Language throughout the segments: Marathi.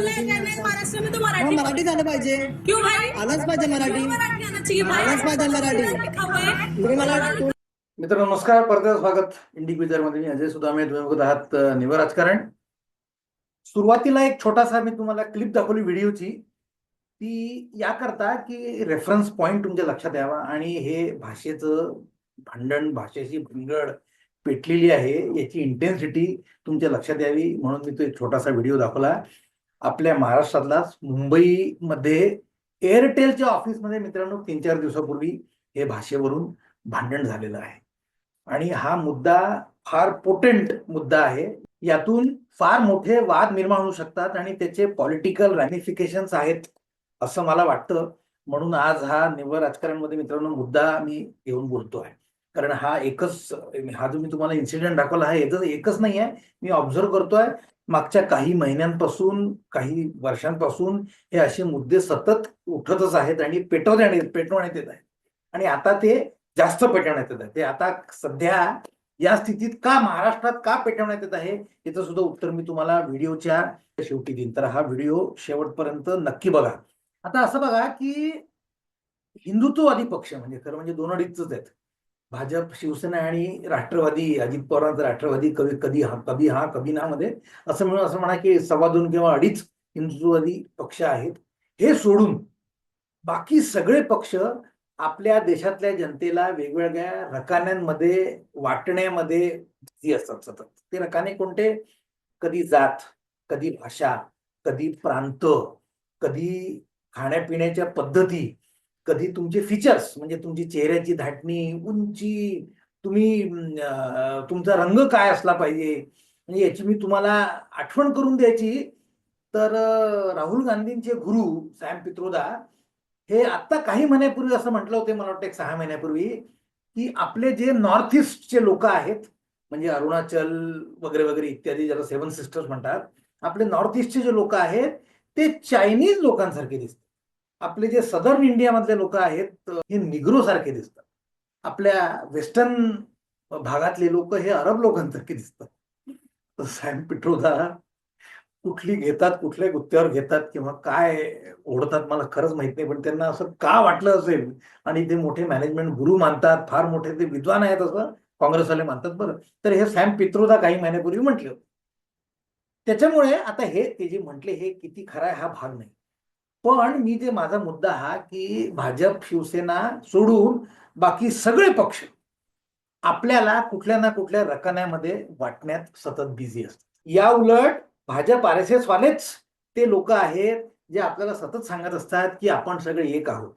बोलना है क्या नहीं? मराठी मराठी झालं पाहिजे. क्यों भाई? आलंच पाहिजे मराठी क्यों मराठी. आना चाहिए भाई आलंच पाहिजे मराठी. तुम्ही मला मित्रांनो नमस्कार. परत स्वागत. इंडी मध्ये मी अजय सुदामे. तुम्ही बघत आहात निव्वळ राजकारण. सुरुवातीला एक छोटासा मी तुम्हाला क्लिप दाखवली व्हिडिओची. ती याकरता की रेफरन्स पॉइंट तुमच्या लक्षात यावा. आणि हे भाषेचं भांडण भाषेची भनगड पेटलेली आहे. याची इंटेन्सिटी तुमच्या लक्षात यावी. म्हणून मी तो एक छोटासा व्हिडिओ दाखवला. आपल्या महाराष्ट्रातलाच मुंबईमध्ये एअरटेलच्या ऑफिसमध्ये मित्रांनो तीन चार दिवसापूर्वी हे भाषेवरून भांडण झालेलं आहे. आणि हा मुद्दा फार पोटेंट मुद्दा आहे. यातून फार मोठे वाद निर्माण होऊ शकतात आणि त्याचे पॉलिटिकल रॅमिफिकेशन्स आहेत असं मला वाटतं. म्हणून आज हा निव्वळ राजकारणमध्ये मित्रांनो मुद्दा मी घेऊन बोलतो आहे. कारण हा एकच हा जो मी तुम्हाला इन्सिडेंट दाखवला हा एकच एकच नाही आहे मी ऑब्झर्व करतोय. मागच्या काही महिन्यांपासून काही वर्षांपासून हे असे मुद्दे सतत उठतच आहेत आणि पेटवण्यात पेटवण्यात येत आहेत. आणि आता ते जास्त पेटवण्यात येत आहे ते आता सध्या या स्थितीत का महाराष्ट्रात का पेटवण्यात येत आहे याचं सुद्धा उत्तर मी तुम्हाला व्हिडिओच्या शेवटी देईन. तर हा व्हिडिओ शेवटपर्यंत नक्की बघा. आता असं बघा की हिंदुत्ववादी पक्ष म्हणजे खरं म्हणजे दोन अडीचच आहेत. भाजप शिवसेना आणि राष्ट्रवादी अजित पवारांचा राष्ट्रवादी कवी कधी हा कधी हा कधी ना मध्ये असं म्हणून असं म्हणा की सव्वा दोन किंवा अडीच हिंदुत्ववादी पक्ष आहेत. हे सोडून बाकी सगळे पक्ष आपल्या देशातल्या जनतेला वेगवेगळ्या रकान्यांमध्ये वाटण्यामध्ये असतात सतत. ते रकाने कोणते? कधी जात कधी भाषा कधी प्रांत कधी खाण्यापिण्याच्या पद्धती कधी तुमचे फीचर्स म्हणजे तुमची चेहऱ्याची धाटणी उंची तुम्ही तुमचा रंग काय असला पाहिजे म्हणजे याची मी तुम्हाला आठवण करून द्यायची. तर राहुल गांधींचे गुरु सॅम पित्रोदा हे आता काही महिन्यापूर्वी असं म्हटलं होते मला वाटतं एक सहा महिन्यापूर्वी की आपले जे नॉर्थ ईस्टचे लोक आहेत म्हणजे अरुणाचल वगैरे वगैरे इत्यादी ज्याला सेवन सिस्टर्स म्हणतात आपले नॉर्थ ईस्टचे जे लोक आहेत ते चायनीज लोकांसारखे दिसतात. आपले जे सदर्न इंडियामधले लोक आहेत हे निग्रो सारखे दिसतात. आपल्या वेस्टर्न भागातले लोक हे अरब लोकांसारखे दिसतात. सॅम पिट्रोदा कुठली घेतात कुठल्या गुत्त्यावर घेतात किंवा काय ओढतात मला खरंच माहीत नाही पण त्यांना असं का वाटलं असेल? आणि ते मोठे मॅनेजमेंट गुरु मानतात फार मोठे ते विद्वान आहेत असं काँग्रेसवाले मानतात बरं. तर हे सॅम पित्रोदा काही महिन्यापूर्वी म्हटले होते. त्याच्यामुळे आता हे ते जे म्हटले हे किती खरं आहे हा भाग नाही. पण मी जे माझा मुद्दा हा की भाजप शिवसेना सोडून बाकी सगळे पक्ष आपल्याला कुठल्या ना कुठल्या रकान्यामध्ये वाटण्यात सतत बिझी असतात. या उलट भाजप आर एस एस वालेच ते लोक आहेत जे आपल्याला सतत सांगत असतात की आपण सगळे एक आहोत.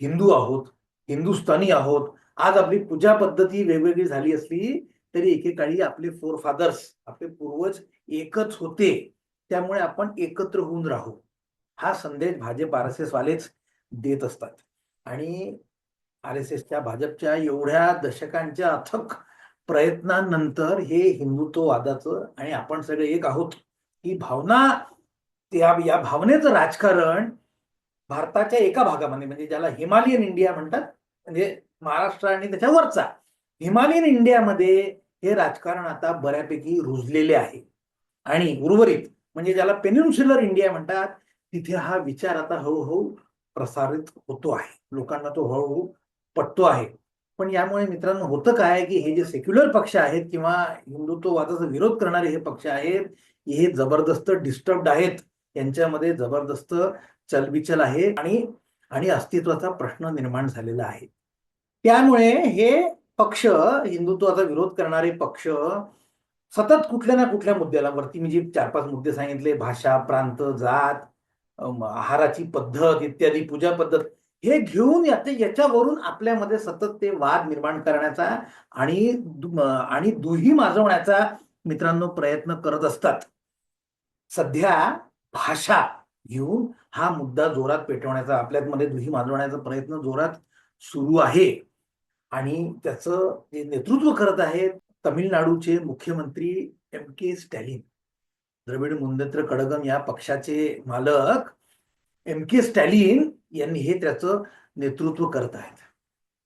हिंदू आहोत हिंदुस्थानी आहोत. आज आपली पूजा पद्धती वेगवेगळी झाली असली तरी एकेकाळी आपले फोर फादर्स आपले पूर्वज एकच होते. त्यामुळे आपण एकत्र होऊन राहू. हा संदेश भाजप आर एस एस वालेच देत असतात. आणि आर एस एसच्या भाजपच्या एवढ्या दशकांच्या अथक प्रयत्नानंतर हे हिंदुत्ववादाचं आणि आपण सगळे एक आहोत ही भावना त्या या भावनेचं राजकारण भारताच्या एका भागामध्ये म्हणजे ज्याला हिमालयन इंडिया म्हणतात म्हणजे महाराष्ट्र आणि त्याच्यावरचा हिमालयन इंडियामध्ये हे राजकारण आता बऱ्यापैकी रुजलेले आहे. आणि उर्वरित म्हणजे ज्याला पेन्युन्सुलर इंडिया म्हणतात तिथे हा विचार आता हळूहळू प्रसारित होतो आहे. लोकांना तो हळूहळू पटतो आहे. पण यामुळे मित्रांनो होतं काय की हे जे सेक्युलर पक्ष आहेत किंवा हिंदुत्ववादाचा विरोध करणारे हे पक्ष आहेत हे जबरदस्त डिस्टर्बड आहेत. यांच्यामध्ये जबरदस्त चलबिचल आहे आणि आणि अस्तित्वाचा प्रश्न निर्माण झालेला आहे. त्यामुळे हे पक्ष हिंदुत्वाचा विरोध करणारे पक्ष सतत कुठल्या ना कुठल्या मुद्द्याला वरती मी जे चार पाच मुद्दे सांगितले भाषा प्रांत जात आहाराची पद्धत इत्यादी पूजा पद्धत हे घेऊन याच्यावरून आपल्यामध्ये सतत ते वाद निर्माण करण्याचा आणि आणि दुही माजवण्याचा मित्रांनो प्रयत्न करत असतात. सध्या भाषा घेऊन हा मुद्दा जोरात पेटवण्याचा आपल्यामध्ये दुही माजवण्याचा प्रयत्न जोरात सुरू आहे. आणि त्याचं जे नेतृत्व करत आहेत तमिळनाडूचे मुख्यमंत्री एम के स्टॅलिन. द्रविड मुंदत्र कडगम या पक्षाचे मालक एम के स्टॅलिन यांनी हे त्याचं नेतृत्व करत आहेत.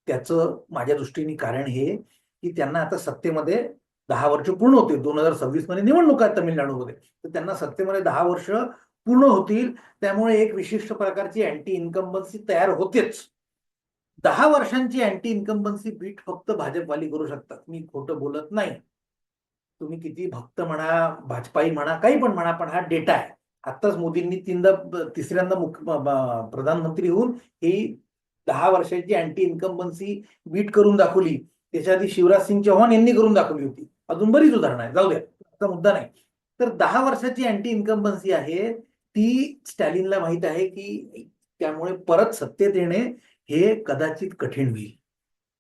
त्याचं माझ्या दृष्टीने कारण हे की त्यांना आता सत्तेमध्ये दहा वर्ष पूर्ण होते. दोन हजार सव्वीसमध्ये निवडणूक आहेत तमिळनाडूमध्ये. तर त्यांना सत्तेमध्ये दहा वर्ष पूर्ण होतील. त्यामुळे एक विशिष्ट प्रकारची अँटी इन्कम्बन्सी तयार होतेच. दहा वर्षांची अँटी इन्कम्बन्सी बीट फक्त भाजपवाली करू शकतात. मी खोटं बोलत नाही. तुम्ही किती भक्त म्हणा भाजपाई म्हणा काही पण म्हणा पण हा डेटा आहे. आत्ताच मोदींनी तीनदा तिसऱ्यांदा मुख्य प्रधानमंत्री होऊन ही दहा वर्षाची अँटी इन्कम्बन्सी बीट करून दाखवली. त्याच्या आधी शिवराज सिंग चौहान यांनी करून दाखवली होती. अजून बरीच उदाहरणं आहेत. जाऊ द्या. मुद्दा नाही. तर दहा वर्षाची अँटी इन्कम्बन्सी आहे. ती स्टॅलिनला माहीत आहे की त्यामुळे परत सत्तेत येणे हे कदाचित कठीण होईल.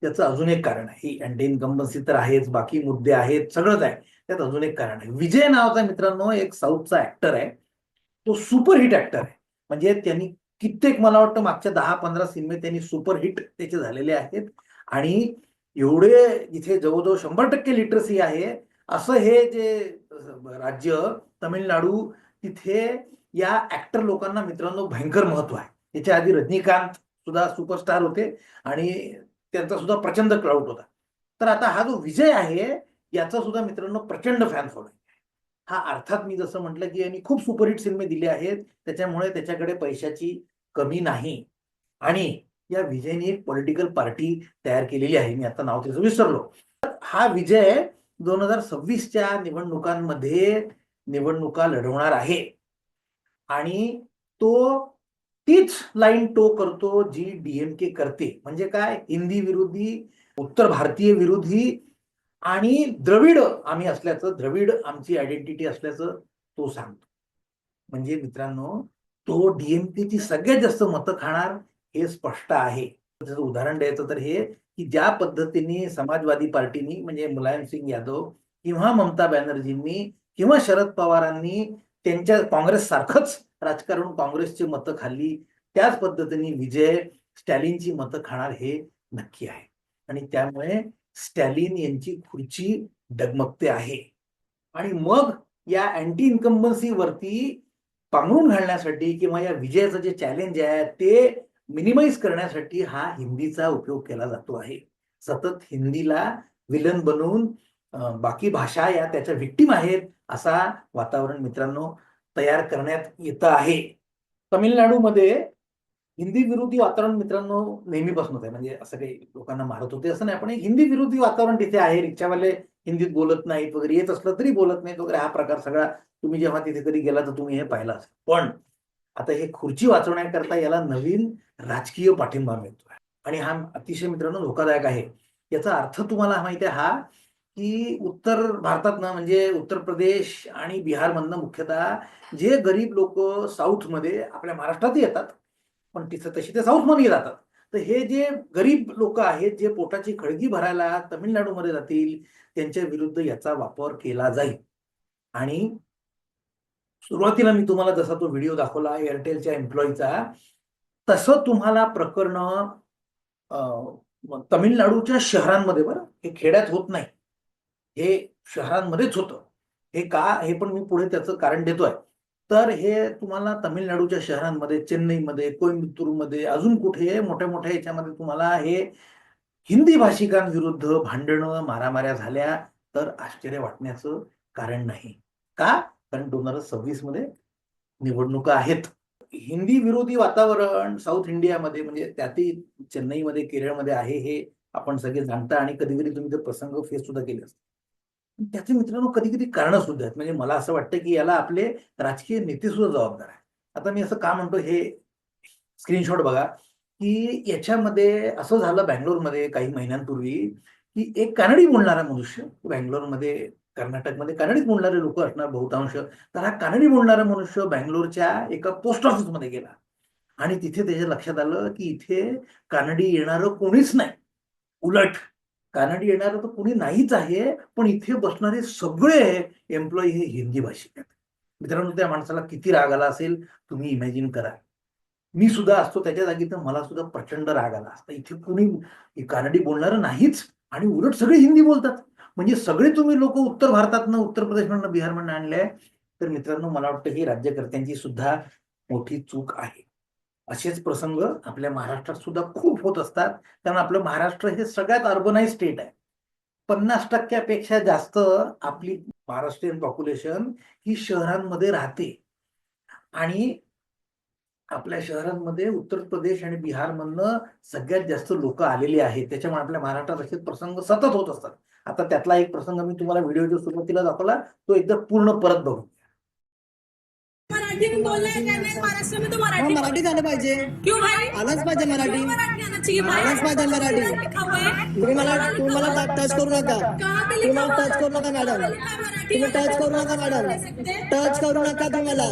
त्याचं अजून एक कारण आहे. ही अँटी इन्कम्बन्सी तर आहेच बाकी मुद्दे आहेत सगळंच आहे. त्यात अजून एक कारण आहे. विजय नावाचा मित्रांनो एक साऊथचा ऍक्टर आहे. तो सुपरहिट ऍक्टर आहे. म्हणजे त्यांनी कित्येक मला वाटतं मागच्या दहा पंधरा सिनेमे त्यांनी सुपरहिट त्याचे झालेले आहेत. आणि एवढे इथे जवळजवळ शंभर टक्के लिटरसी आहे असं हे जे राज्य तमिळनाडू तिथे या ऍक्टर लोकांना मित्रांनो भयंकर महत्त्व आहे. त्याच्या आधी रजनीकांत सुद्धा सुपरस्टार होते. आणि त्यांचा सुद्धा प्रचंड क्राऊड होता. तर आता हा जो विजय आहे याचा सुद्धा मित्रांनो प्रचंड फॅन फॉलोइंग हा अर्थात मी जसं म्हटलं की यांनी खूप सुपरहिट सिनेमे दिले आहेत त्याच्यामुळे त्याच्याकडे पैशाची कमी नाही. आणि या विजयने एक पॉलिटिकल पार्टी तयार केलेली आहे. मी आता नाव त्याचं विसरलो. तर हा विजय दोन हजार सव्वीसच्या निवडणुकांमध्ये निवडणुका लढवणार आहे. आणि तो तीच लाईन टो करतो जी डीएमके करते. म्हणजे काय? हिंदी विरोधी उत्तर भारतीय विरोधी आणि द्रविड आम्ही असल्याचं द्रविड आमची आयडेंटिटी असल्याचं तो सांगतो. म्हणजे मित्रांनो तो डीएमकेची सगळ्यात जास्त मतं खाणार हे स्पष्ट आहे. त्याचं उदाहरण द्यायचं तर हे की ज्या पद्धतीने समाजवादी पार्टीनी म्हणजे मुलायम सिंग यादव किंवा ममता बॅनर्जींनी किंवा शरद पवारांनी त्यांच्या काँग्रेस सारखंच राजकारण काँग्रेसची मतं खाल्ली त्याच पद्धतीने विजय स्टॅलिनची मतं खाणार हे नक्की आहे. आणि त्यामुळे स्टॅलिन यांची खुर्ची डगमगते आहे. आणि मग या अँटी इन्कम्बन्सी वरती पांघरून घालण्यासाठी किंवा या विजयाचं जे चॅलेंज आहे ते मिनिमाइज करण्यासाठी हा हिंदीचा उपयोग केला जातो आहे. सतत हिंदीला विलन बनवून बाकी भाषा या त्याच्या विक्टीम आहेत असा वातावरण मित्रांनो तयार करण्यात येत आहे. तमिळनाडूमध्ये हिंदी विरोधी वातावरण मित्रांनो नेहमीपासूनच आहे. म्हणजे असं काही लोकांना मारत होते असं नाही. पण हिंदी विरोधी वातावरण तिथे आहे. रिक्षावाले हिंदीत बोलत नाहीत वगैरे. येत असलं तरी बोलत नाहीत वगैरे. हा प्रकार सगळा तुम्ही जेव्हा तिथे कधी गेला तर तुम्ही हे पाहिला असेल. पण आता हे खुर्ची वाचवण्याकरता याला नवीन राजकीय पाठिंबा मिळतोय. आणि हा अतिशय मित्रांनो धोकादायक आहे. याचा अर्थ तुम्हाला माहिती आहे हा की उत्तर भारतात ना म्हणजे उत्तर प्रदेश आणि बिहारमधनं मुख्यतः जे गरीब लोक साऊथमध्ये आपल्या महाराष्ट्रातही येतात पण तिथं तशी ते साऊथमध्ये जातात तर हे जे गरीब लोक आहेत जे पोटाची खळगी भरायला तमिळनाडूमध्ये जातील त्यांच्या विरुद्ध याचा वापर केला जाईल. आणि सुरुवातीला मी तुम्हाला जसा तो व्हिडिओ दाखवला एअरटेलच्या एम्प्लॉईचा तसं तुम्हाला प्रकरण तमिळनाडूच्या शहरांमध्ये बरं हे खेड्यात होत नाही. हे शहरांमध्येच होतं. हे का? हे पण मी पुढे त्याचं कारण देतोय. तर हे तुम्हाला तमिळनाडूच्या शहरांमध्ये चेन्नईमध्ये कोइंबतूरमध्ये अजून कुठे मोठ्या मोठ्या याच्यामध्ये तुम्हाला हे हिंदी भाषिकांविरुद्ध भांडणं मारामाऱ्या झाल्या तर आश्चर्य वाटण्याचं कारण नाही. का? कारण दोन हजार सव्वीसमध्ये निवडणुका आहेत. हिंदी विरोधी वातावरण साऊथ इंडियामध्ये म्हणजे त्यातही चेन्नईमध्ये केरळमध्ये आहे हे आपण सगळे जाणता आणि कधी कधी तुम्ही ते प्रसंग फेस सुद्धा केले असतात त्याचे मित्रांनो कधी कधी कारण सुद्धा आहेत. म्हणजे मला असं वाटतं की याला आपले राजकीय नेते सुद्धा जबाबदार आहे आता मी असं का म्हणतो हे स्क्रीनशॉट बघा की याच्यामध्ये असं झालं बँगलोरमध्ये काही महिन्यांपूर्वी की एक कानडी बोलणारा मनुष्य बँगलोरमध्ये कर्नाटकमध्ये कानडीत बोलणारे लोक असणार बहुतांश तर हा कानडी बोलणारा मनुष्य बँगलोरच्या एका पोस्ट ऑफिसमध्ये गेला. आणि तिथे त्याच्या लक्षात आलं की इथे कानडी येणारं कोणीच नाही. उलट. कानडी येणारा तर कुणी नाहीच आहे पण इथे बसणारे सगळे एम्प्लॉई हे हिंदी भाषिक आहेत. मित्रांनो त्या माणसाला किती राग आला असेल तुम्ही इमॅजिन करा. मी सुद्धा असतो त्याच्या जागी तर मला सुद्धा प्रचंड राग आला असता. इथे कुणी कानडी बोलणारं नाहीच आणि उलट सगळे हिंदी बोलतात. म्हणजे सगळे तुम्ही लोक उत्तर भारतातनं उत्तर प्रदेशनं बिहार म्हणून आणले तर मित्रांनो मला वाटतं ही राज्यकर्त्यांची सुद्धा मोठी चूक आहे. असेच प्रसंग आपल्या महाराष्ट्रात सुद्धा खूप होत असतात. कारण आपलं महाराष्ट्र हे सगळ्यात अर्बनाइज स्टेट आहे. पन्नास टक्क्यापेक्षा जास्त आपली महाराष्ट्रीयन पॉप्युलेशन ही शहरांमध्ये राहते. आणि आपल्या शहरांमध्ये उत्तर प्रदेश आणि बिहारमधनं सगळ्यात जास्त लोक आलेली आहेत. त्याच्यामुळे आपल्या महाराष्ट्रात असे प्रसंग सतत होत असतात. आता त्यातला एक प्रसंग मी तुम्हाला व्हिडिओच्या सुरुवातीला दाखवला तो एकदा पूर्ण परत बघू. मराठी में बोलना है क्या नहीं? महाराष्ट्र में तो हा मराठी झालं पाहिजे. क्यों भाई? आलाच पाहिजे मराठी. क्यों मराठी आना चाहिए भाई आलाच पाहिजे मराठी. लिखा हुआ है तुम्ही मला तुम्ही मला टच करू नका. कहाँ पे तुम्ही लिखा मला हुआ टच करू नका मॅडम? मराठी तुम्ही टच करू नका मॅडम टच करू नका तुम्ही मला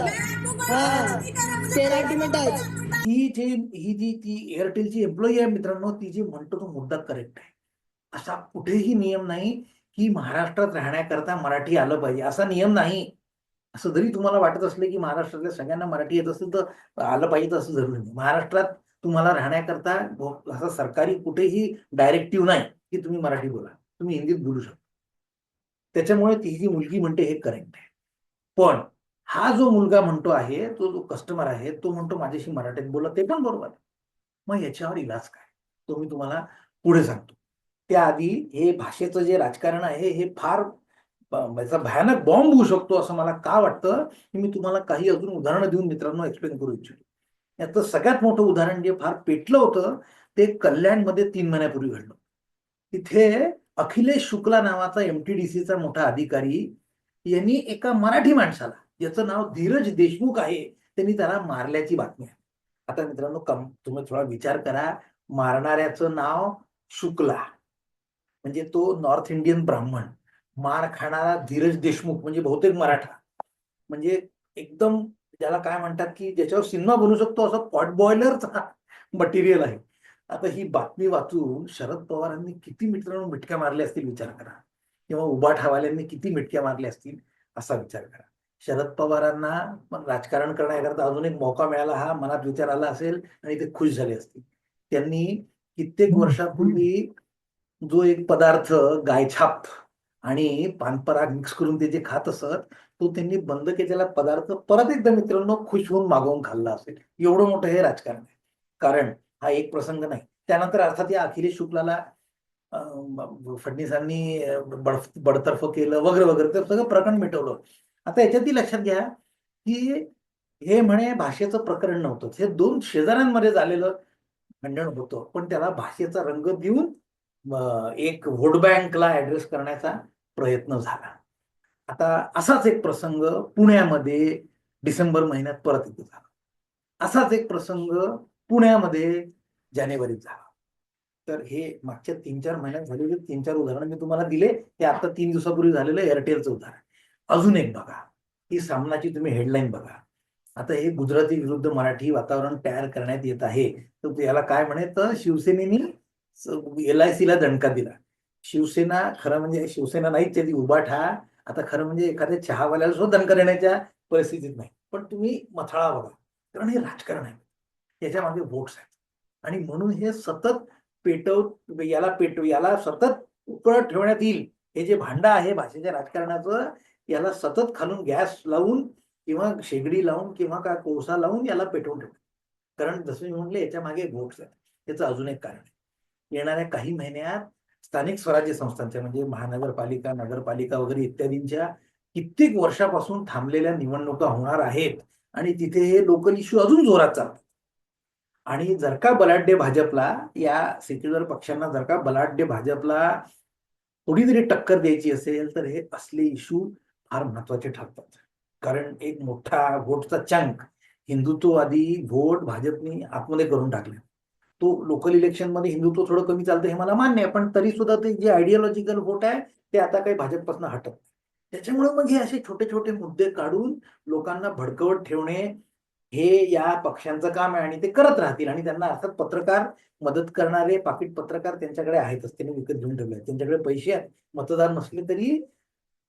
हा. सेराटी में टच ही जी ही जी ती एअरटेलची एम्प्लॉई आहे मित्रांनो ती जी म्हणतो तो मुद्दा करेक्ट आहे. असा कुठेही नियम नाही की महाराष्ट्रात राहण्याकरता मराठी आलं पाहिजे. असा नियम नाही. असं जरी तुम्हाला वाटत असले की महाराष्ट्रातल्या सगळ्यांना मराठी येत असेल तर आलं पाहिजे असं जरुरी नाही. महाराष्ट्रात तुम्हाला राहण्याकरता असं सरकारी कुठेही डायरेक्टिव्ह नाही की तुम्ही मराठी बोला. तुम्ही हिंदीत बोलू शकता. त्याच्यामुळे ती जी मुलगी म्हणते हे करेक्ट आहे. पण हा जो मुलगा म्हणतो आहे तो जो कस्टमर आहे तो म्हणतो माझ्याशी मराठीत बोला ते पण बरोबर आहे. मग याच्यावर इलाज काय? तो मी तुम्हाला पुढे सांगतो. त्याआधी हे भाषेचं जे राजकारण आहे हे फार याचा भयानक बॉम्ब होऊ शकतो असं मला का वाटतं की मी तुम्हाला काही अजून उदाहरणं देऊन मित्रांनो एक्सप्लेन करू इच्छितो. याचं सगळ्यात मोठं उदाहरण जे फार पेटलं होतं ते कल्याणमध्ये तीन महिन्यापूर्वी घडलं. तिथे अखिलेश शुक्ला नावाचा एमटीडीसीचा मोठा अधिकारी यांनी एका मराठी माणसाला ज्याचं नाव धीरज देशमुख आहे त्यांनी त्याला मारल्याची बातमी आहे. आता मित्रांनो कम तुम्ही थोडा विचार करा मारणाऱ्याचं नाव शुक्ला म्हणजे तो नॉर्थ इंडियन ब्राह्मण. मार खाणारा धीरज देशमुख म्हणजे बहुतेक मराठा. म्हणजे एकदम ज्याला काय म्हणतात की ज्याच्यावर सिनेमा बनू शकतो असं पॉट बॉयलरचा मटेरियल आहे. आता ही बातमी वाचून शरद पवारांनी किती मित्रांनो मिटक्या मारल्या असतील विचार करा. किंवा उभा ठावाल्यांनी किती मिटक्या मारल्या असतील असा विचार करा. शरद पवारांना पण राजकारण करण्याकरता अजून एक मौका मिळाला हा मनात विचार आला असेल आणि ते खुश झाले असतील. त्यांनी कित्येक वर्षापूर्वी जो एक पदार्थ गायछाप आणि पानपराग मिक्स करून ते जे खात असत तो त्यांनी बंद केलेला पदार्थ परत एकदा मित्रांनो खुश होऊन मागवून खाल्ला असेल. एवढं मोठं हे राजकारण आहे. कारण हा एक प्रसंग नाही. त्यानंतर अर्थात या अखिलेश शुक्लाला फडणीसांनी बड- बडतर्फ केलं वगैरे वगैरे तर सगळं प्रकरण मिटवलं. आता याच्यातही लक्षात घ्या की हे म्हणे भाषेचं प्रकरण नव्हतं. हे दोन शेजाऱ्यांमध्ये झालेलं खंडण होतं. पण त्याला भाषेचा रंग देऊन एक व्होट बँकला ऍड्रेस करण्याचा प्रयत्न झाला. आता असाच एक प्रसंग पुण्यामध्ये डिसेंबर महिन्यात परत इथे झाला. असाच एक प्रसंग पुण्यामध्ये जानेवारीत झाला. तर हे मागच्या तीन चार महिन्यात झालेले तीन चार उदाहरण मी तुम्हाला दिले. हे आता तीन दिवसापूर्वी झालेलं एअरटेलचं उदाहरण. अजून एक बघा. ही सामनाची तुम्ही हेडलाईन बघा. आता हे गुजराती विरुद्ध मराठी वातावरण तयार करण्यात येत आहे. तर याला काय म्हणे तर शिवसेनेनी एल आय सीला दणका दिला. शिवसेना खरं म्हणजे शिवसेना नाहीच त्याची उभाठा आता खरं म्हणजे एखाद्या चहावाल्याला सुद्धा दणका देण्याच्या परिस्थितीत नाही. पण तुम्ही मथाळा बघा. कारण हे राजकारण आहे. याच्या मागे वोट्स आहेत. आणि म्हणून हे सतत पेटव याला पेटव याला सतत उकळत ठेवण्यात येईल. हे जे भांडं आहे भाषेच्या राजकारणाचं याला सतत खालून गॅस लावून किंवा शेगडी लावून किंवा का कोळसा लावून याला पेटवून ठेवतात कारण जसं मी म्हटलं याच्या मागे वोट्स आहेत. याचं अजून एक कारण आहे. येणाऱ्या काही महिन्यात स्थानिक स्वराज्य संस्थांच्या म्हणजे महानगरपालिका नगरपालिका वगैरे इत्यादींच्या कित्येक वर्षापासून थांबलेल्या निवडणुका होणार आहेत. आणि तिथे हे लोकल इश्यू अजून जोरात चालतात. आणि जर का बलाढ्य भाजपला या सेक्युलर पक्षांना जर का बलाढ्य भाजपला थोडी जरी टक्कर द्यायची असेल तर हे असले इश्यू फार महत्त्वाचे ठरतात. कारण एक मोठा व्होटचा चंक हिंदुत्ववादी व्होट भाजपने आतमध्ये करून टाकले तो लोकल इलेक्शनमध्ये हिंदुत्व थोडं कमी चालतं हे मला मान्य आहे पण तरी सुद्धा ते जे आयडियोलॉजिकल वोट आहे ते आता काही भाजपपासून हटत त्याच्यामुळे मग हे असे छोटे छोटे मुद्दे काढून लोकांना भडकवत ठेवणे हे या पक्षांचं काम आहे आणि ते करत राहतील आणि त्यांना अर्थात पत्रकार मदत करणारे पाकिट पत्रकार त्यांच्याकडे आहेतच त्यांनी विकत घेऊन ठेवले त्यांच्याकडे पैसे आहेत. मतदार नसले तरी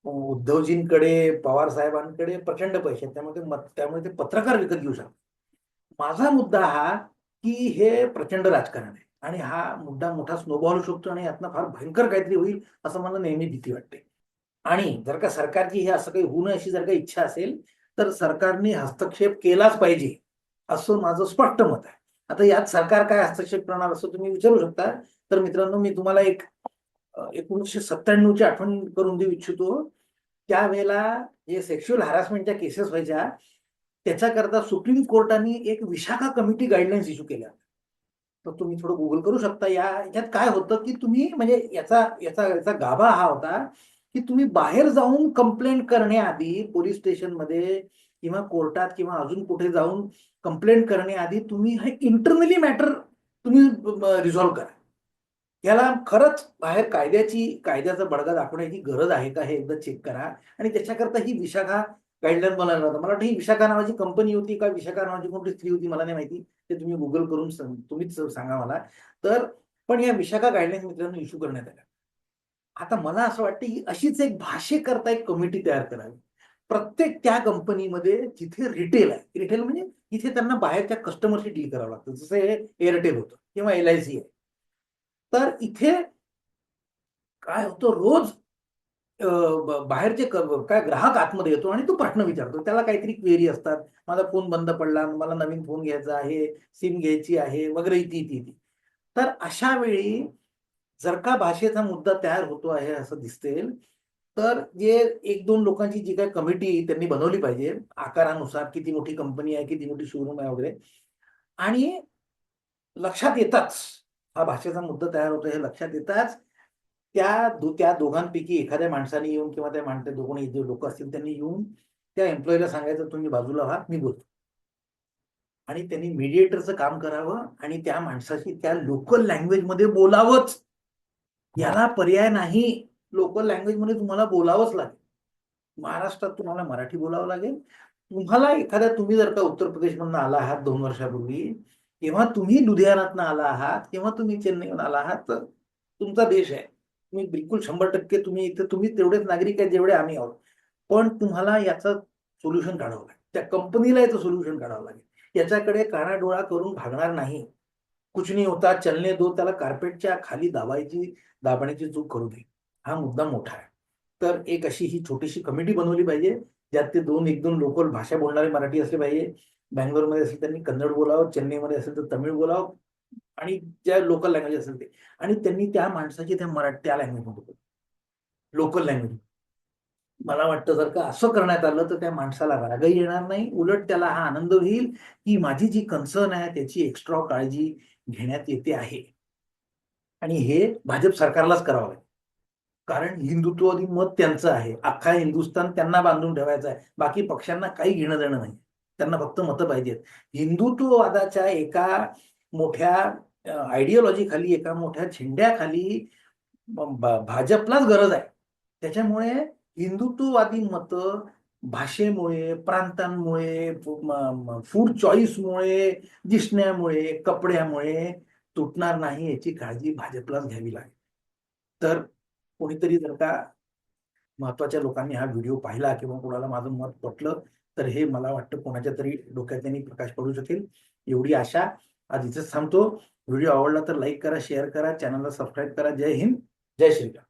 उद्धवजींकडे पवार साहेबांकडे प्रचंड पैसे आहेत. त्यामुळे ते त्यामुळे ते पत्रकार विकत घेऊ शकतात. माझा मुद्दा हा की हे प्रचंड राजकारण आहे. आणि हा मुद्दा मोठा स्नोबॉल होऊ शकतो आणि यातनं फार भयंकर काहीतरी होईल असं मला नेहमी भीती वाटते. आणि जर का सरकारची हे असं काही होऊ नये अशी जर का इच्छा असेल तर सरकारने हस्तक्षेप केलाच पाहिजे असं माझं स्पष्ट मत आहे. आता यात सरकार काय हस्तक्षेप करणार असं तुम्ही विचारू शकता. तर मित्रांनो मी तुम्हाला एक एकोणीसशे सत्त्याण्णवची आठवण करून देऊ इच्छितो. त्यावेळेला जे सेक्शुअल हॅरासमेंटच्या केसेस व्हायच्या त्याच्याकरता सुप्रीम कोर्टाने एक विशाखा कमिटी गाईडलाईन्स इश्यू केल्या. तर तुम्ही थोडं गुगल करू शकता. या याच्यात काय होतं की तुम्ही म्हणजे याचा याचा याचा गाभा हा होता की तुम्ही बाहेर जाऊन कंप्लेंट करण्याआधी पोलीस स्टेशनमध्ये किंवा कोर्टात किंवा अजून कुठे जाऊन कंप्लेंट करण्याआधी तुम्ही हे इंटरनली मॅटर तुम्ही रिझॉल्व्ह करा. याला खरंच बाहेर कायद्याची कायद्याचा बडगा दाखवण्याची गरज आहे का हे एकदा चेक करा. आणि त्याच्याकरता ही विशाखा गाईडलाईन बनवला होता मला वाटतं ही विशाखा नावाची कंपनी होती का विशाखा नावाची कोणती स्त्री होती मला नाही माहिती. ते तुम्ही गुगल करून तुम्हीच सांगा मला. तर पण या विशाखा गाईडलाईन मित्रांनो इश्यू करण्यात आल्या. आता मला असं वाटतं की अशीच एक भाषेकरता एक कमिटी तयार करावी. प्रत्येक त्या कंपनीमध्ये जिथे रिटेल आहे रिटेल म्हणजे इथे त्यांना बाहेरच्या कस्टमरशी डील करावं लागतं. जसं हे एअरटेल होतं किंवा एल आय सी आहे. तर इथे काय होतं? रोज बाहेरचे काय ग्राहक आतमध्ये येतो आणि तो प्रश्न विचारतो. त्याला काहीतरी क्वेरी असतात. माझा फोन बंद पडला मला नवीन फोन घ्यायचा आहे सिम घ्यायची आहे वगैरे इथे इथे इथे तर अशा वेळी जर का भाषेचा मुद्दा तयार होतो आहे असं दिसतेल तर जे एक दोन लोकांची जी काही कमिटी त्यांनी बनवली पाहिजे आकारानुसार किती मोठी कंपनी आहे किती मोठी शोरूम आहे वगैरे. आणि लक्षात येताच हा भाषेचा मुद्दा तयार होतो हे लक्षात येताच त्या दो त्या दोघांपैकी एखाद्या माणसाने येऊन किंवा त्या माणसे दोघांनी जे लोक असतील त्यांनी येऊन त्या एम्प्लॉईला सांगायचं तुम्ही बाजूला व्हा मी बोलतो. आणि त्यांनी मीडिएटरचं काम करावं आणि त्या माणसाशी त्या लोकल लँग्वेजमध्ये बोलावंच. याला पर्याय नाही. लोकल लँग्वेजमध्ये तुम्हाला बोलावंच लागेल. महाराष्ट्रात तुम्हाला मराठी बोलावं लागेल. तुम्हाला एखाद्या तुम्ही जर का उत्तर प्रदेशमधून आला आहात दोन वर्षापूर्वी किंवा तुम्ही लुधियानातनं आला आहात किंवा तुम्ही चेन्नईहून आला आहात तर तुमचा देश आहे. तुम्ही बिलकुल शंभर टक्के तुम्ही इथे तुम्ही तेवढेच नागरिक आहेत जेवढे आम्ही आहोत. पण तुम्हाला याचं सोल्युशन काढावं लागेल. त्या कंपनीला याचं सोल्युशन काढावं लागेल. याच्याकडे कानाडोळा करून भागणार नाही. कुछ नाही होता चलने दो त्याला कार्पेटच्या खाली दाबायची दाबण्याची चूक करू नये. हा मुद्दा मोठा आहे. तर एक अशी ही छोटीशी कमिटी बनवली पाहिजे ज्यात ते दोन एक दोन लोकल भाषा बोलणारे मराठी असले पाहिजे. बँगलोरमध्ये असेल त्यांनी कन्नड बोलावं चेन्नईमध्ये असेल तर तमिळ बोलावं. आणि ज्या लोकल लँग्वेज असेल ते. आणि त्यांनी त्या माणसाची त्या मराठी त्या लँग्वेजमध्ये लोकल लँग्वेज मला वाटतं जर का असं करण्यात आलं तर त्या माणसाला रागही येणार नाही. उलट त्याला हा आनंद होईल की माझी जी कन्सर्न आहे त्याची एक्स्ट्रा काळजी घेण्यात येते आहे. आणि हे भाजप सरकारलाच करावं लागेल. कारण हिंदुत्ववादी मत त्यांचं आहे. अख्खा हिंदुस्थान त्यांना बांधून ठेवायचं आहे. बाकी पक्षांना काही घेणं देणं नाही. त्यांना फक्त मतं पाहिजेत. हिंदुत्ववादाच्या एका मोठ्या आयडिओलॉजी खाली एका मोठ्या झेंड्याखाली भाजपलाच गरज आहे. त्याच्यामुळे हिंदुत्ववादी मतं भाषेमुळे प्रांतांमुळे फूड चॉईसमुळे दिसण्यामुळे कपड्यामुळे तुटणार नाही याची काळजी भाजपलाच घ्यावी लागेल. तर कोणीतरी जर का महत्त्वाच्या लोकांनी हा व्हिडिओ पाहिला किंवा कोणाला माझं मत पटलं तर हे मला वाटतं कोणाच्या तरी डोक्यात त्यांनी प्रकाश पडू शकेल. एवढी आशा. आज इथेच थांबतो. व्हिडिओ आवडला तर लाईक करा शेअर करा चॅनलला सबस्क्राईब करा. जय हिंद जय श्रीराम.